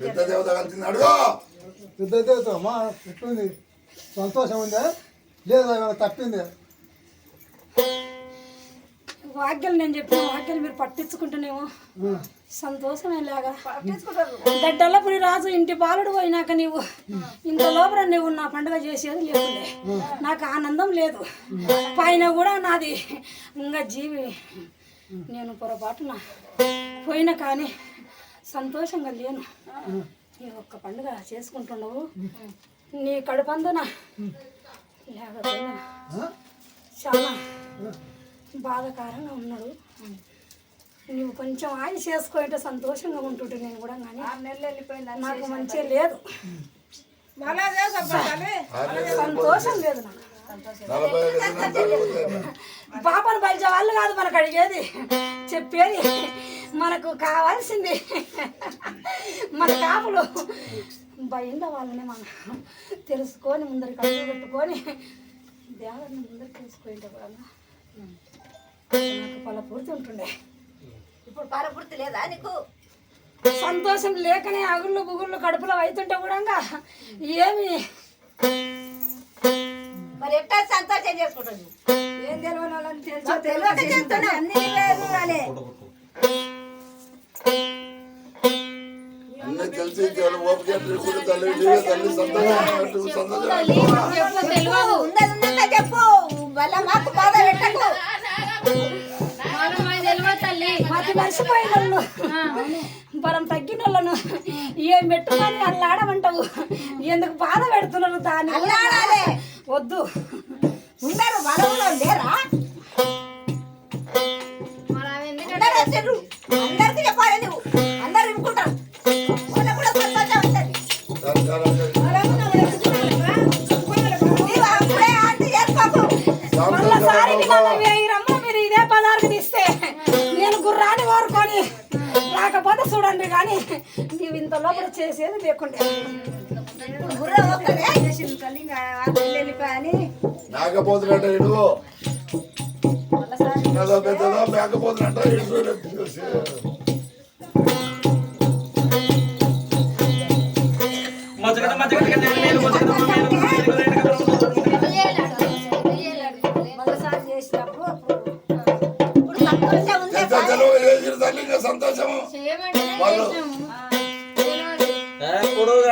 పెద్ద దేవత కలిసింది అడుగు! పెద్ద దేవత అమ్మా ఎట్లుంది సంతోషం ఉందా? లేదా ఏమైనా తప్పింది వాక్యాలు నేను చెప్పిన వాక్యాలు మీరు పట్టించుకుంటేనేమో సంతోషమే లాగా గడ్డల్లపురి రాజు ఇంటి బాలుడు పోయినాక నీవు ఇంత లోపల నువ్వు నా పండుగ చేసేది లేకుండే. నాకు ఆనందం లేదు. పైన కూడా నాది. ఇంకా జీవి. నేను పొరపాటున పోయినా కానీ సంతోషంగా లేను. నీ ఒక్క పండుగ చేసుకుంటున్నావు. నీ కడుపందున లేకపోయినా చాలా బాధాకరంగా ఉన్నాడు. నువ్వు కొంచెం ఆయి చేసుకోంటే సంతోషంగా ఉంటుంటే నేను కూడా కానీ నాకు మంచిగా లేదు. సంతోషం లేదు నాకు. పాపను పలిచే వాళ్ళు కాదు మనకు అడిగేది చెప్పేది మనకు కావాల్సింది. మన కాపులు. భయంలో వాళ్ళని మనం తెలుసుకొని ముందరికి అడుగు పెట్టుకొని దేవరిని ముందరికి తీసుకుంటే కూడా నాకు ఫలపూర్తి ఉంటుండే. ఇప్పుడు పరపూర్తి లేదా నీకు? సంతోషం లేకనే అగుళ్ళు బుగుళ్ళు కడుపులో అవుతుంటే కూడా ఏమి మరి ఎట్టా సంతోషం చేసుకుంటుంది? ఏం తెలియని వాళ్ళని తెలుసో తెలియక చేస్తున్నా అన్ని తెలిసి ఉన్నదా చెప్పు. మళ్ళా మాకు బాధ పెట్టకు. మర్చిపోయిన వాళ్ళు. బలం తగ్గిన వాళ్ళను. ఏం పెట్టుకొని అల్లాడమంటావు ఎందుకు బాధ పెడుతున్నారు దాన్ని? అల్లాడాలి. వద్దు. ఉన్నారు బలంలో లేరా? అందరూ అందరికి చెప్పాలి నువ్వు అందరు వినుకుంటారు. కూడా సంతోషం ఉంటుంది. నన్ను వెయ్యి రమ్మ మీరు ఇదే పదార్థం ఇస్తే రాకపోతే చూడండి కానీ నీవు ఇంత లోపల చేసేది లేకుండా బుర్ర చేసినప్పుడు తల్లి సంతోషము.